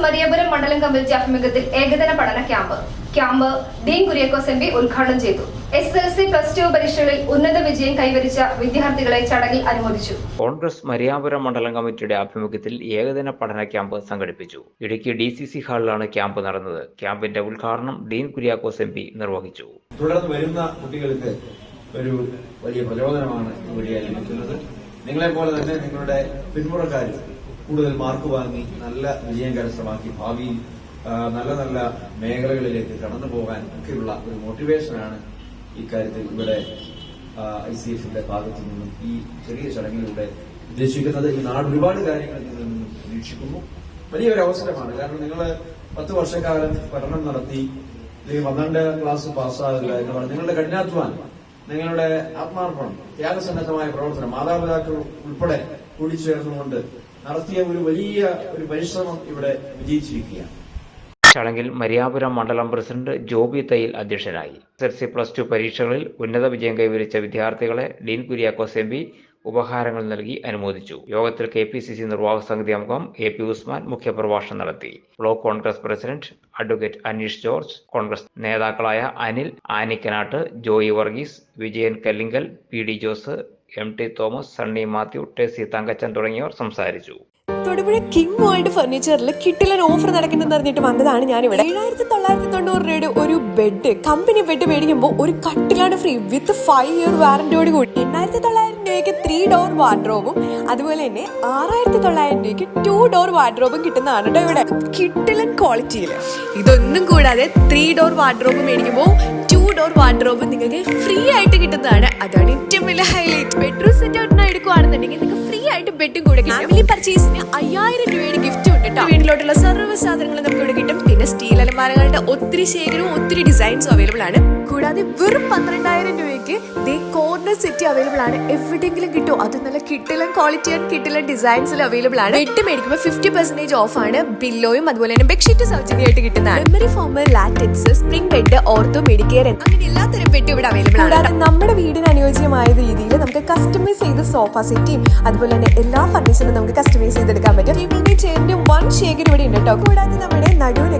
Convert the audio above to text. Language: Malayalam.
കോൺഗ്രസ് മരിയപുരം മണ്ഡലം കമ്മിറ്റി ആഭിമുഖ്യത്തിൽ ഏകദിന പഠന camp. Camp Dean Kuriakose M P ഉദ്ഘാടനം ചെയ്തു. S L C plus two പരീക്ഷകളിൽ ഉന്നത വിജയം കൈവരിച്ച വിദ്യാർത്ഥികളെ ചടങ്ങിൽ അനുമോദിച്ചു. കോൺഗ്രസ് മരിയാപുരം മണ്ഡലം കമ്മിറ്റിയുടെ ആഭിമുഖ്യത്തിൽ ഏകദിന പഠന ക്യാമ്പ് സംഘടിപ്പിച്ചു. ഇടുക്കി ഡി സി സി ഹാളിലാണ് ക്യാമ്പ് നടന്നത്. ക്യാമ്പിന്റെ ഉദ്ഘാടനം ഡീൻ കുര്യാക്കോസ് എം പി നിർവഹിച്ചു. തുടർന്ന് വരുന്ന കുട്ടികൾക്ക് ഒരു വലിയ പ്രചോദനമാണ് നിങ്ങളെ ലഭിക്കുന്നത്. നിങ്ങളെപ്പോലെ തന്നെ നിങ്ങളുടെ പിന്മുറക്കാർ കൂടുതൽ മാർക്ക് വാങ്ങി നല്ല വിജയം കരസ്ഥമാക്കി ഭാവിയിൽ നല്ല നല്ല മേഖലകളിലേക്ക് കടന്നു പോകാൻ ഒക്കെയുള്ള ഒരു മോട്ടിവേഷനാണ് ഇക്കാര്യത്തിൽ ഇവിടെ ഐ സി എഫിന്റെ ഭാഗത്തു നിന്നും ഈ ചെറിയ ചടങ്ങിലൂടെ ഉദ്ദേശിക്കുന്നത്. ഈ നാട് ഒരുപാട് കാര്യങ്ങൾ ഇതിൽ നിന്നും പ്രതീക്ഷിക്കുന്നു വലിയൊരു അവസരമാണ്. കാരണം നിങ്ങൾ പത്ത് വർഷക്കാലം പഠനം നടത്തി അല്ലെങ്കിൽ പന്ത്രണ്ട് ക്ലാസ് പാസ്സാകില്ല എന്ന് പറഞ്ഞാൽ നിങ്ങളുടെ കഠിനാധ്വാനം നിങ്ങളുടെ ആത്മാർപ്പണം ത്യാഗസന്നദ്ധമായ പ്രവർത്തനം മാതാപിതാക്കൾ ഉൾപ്പെടെ കൂടിച്ചേർന്നുകൊണ്ട് നടത്തിയ ഒരു വലിയ ഒരു പരിശ്രമം ഇവിടെ വിജയിച്ചിരിക്കുകയാണ്. ചടങ്ങിൽ മരിയാപുരം മണ്ഡലം പ്രസിഡന്റ് ജോബി തയ്യിൽ അധ്യക്ഷനായി. S L C plus two പരീക്ഷകളിൽ ഉന്നത വിജയം കൈവരിച്ച വിദ്യാർത്ഥികളെ ഡീൻ കുര്യാക്കോസ് എം പി ഉപഹാരങ്ങൾ നൽകി അനുമോദിച്ചു. യോഗത്തിൽ കെ പി സി സി നിർവാഹക സമിതി അംഗം എ പി ഉസ്മാൻ മുഖ്യപ്രഭാഷണം നടത്തി. Block Congress president advocate Aneesh George Congress നേതാക്കളായ Anil Anikkanattu Joy Varghese Vijayan Kallinkal P D Jose M T Thomas Sunny Mathew Tessy Thankachan തുടങ്ങിയവർ സംസാരിച്ചു. തൊടുപുഴ കിങ് വേൾഡ് ഫർണിച്ചറിൽ കിട്ടിലൻ ഓഫർ നടക്കുന്നെന്ന് അറിഞ്ഞിട്ട് വന്നതാണ് ഞാനിവിടെ. ഏഴായിരത്തി തൊള്ളായിരത്തി തൊണ്ണൂറ് രൂപയുടെ ഒരു ബെഡ് കമ്പനി ബെഡ് മേടിക്കുമ്പോൾ ഒരു കട്ടിലാണ് ഫ്രീ വിത്ത് ഫൈവ് ഇയർ വാറന്റിയോട് കൂടി. എണ്ണായിരത്തി തൊള്ളായിരം രൂപയ്ക്ക് ത്രീ ഡോർ വാർഡ്രോബും അതുപോലെ തന്നെ ആറായിരത്തി തൊള്ളായിരം രൂപയ്ക്ക് ടു ഡോർ വാർഡ്രോബും കിട്ടുന്നതാണ് കേട്ടോ ഇവിടെ. കിട്ടിലൻ ക്വാളിറ്റിയിൽ ഇതൊന്നും കൂടാതെ ത്രീ ഡോർ വാർഡ്രോബ് മേടിക്കുമ്പോൾ ടു ഡോർ വാർഡ്രോബ് നിങ്ങൾക്ക് ഫ്രീ ആയിട്ട് കിട്ടുന്നതാണ്. അതാണ് ബെഡും കൂടെ ഫാമിലി പർച്ചേസിന് അയ്യായിരം രൂപയുടെ ഗിഫ്റ്റ് ഉണ്ട് കേട്ടോ വീട്ടിലോട്ടുള്ള സർവ സാധനങ്ങൾ നമുക്ക് ഇവിടെ കിട്ടും. പിന്നെ സ്റ്റീൽ അലമാരകളുടെ ഒത്തിരി ശേഖരവും ഒത്തിരി ഡിസൈൻസും അവൈലബിൾ ആണ്. കൂടാതെ വെറും പന്ത്രണ്ടായിരം രൂപയ്ക്ക് ദേ കോർണർ സെറ്റ് അവൈലബിൾ ആണ്. എവിടെയെങ്കിലും കിട്ടും? അത് നല്ല കിട്ടിലും ക്വാളിറ്റി ആൻഡ് കിട്ടിലും ഡിസൈൻസിൽ അവൈലബിൾ ആണ്. ബെഡ് മേടിക്കുമ്പോൾ ഫിഫ്റ്റി പെർസെന്റേജ് ഓഫ് ആണ്. ബില്ലോയും അതുപോലെ തന്നെ ബെഡ്ഷീറ്റ് സൗജന്യമായിട്ട് കിട്ടുന്നതാണ്. Memory foam latex spring bed ortho medicare അങ്ങനെ എല്ലാത്തരം ബെഡ് ഇവിടെ അവൈലബിൾ ആണ് നമ്മുടെ വീടിന് അനുയോജ്യമായ രീതിയിൽ നമുക്ക് കസ്റ്റമൈസ് ചെയ്ത സോഫ സെറ്റിയും അതുപോലെ തന്നെ എല്ലാ ഫർണിച്ചറും നമുക്ക് കസ്റ്റമൈസ് ചെയ്തെടുക്കാൻ പറ്റും. ടേബിളിന്റെ ചെയറിന്റെ വൺ ഷേഖർ ഇവിടെ ഉണ്ട് കേട്ടോ. കൂടാതെ നമ്മുടെ സപ്പോർട്ട്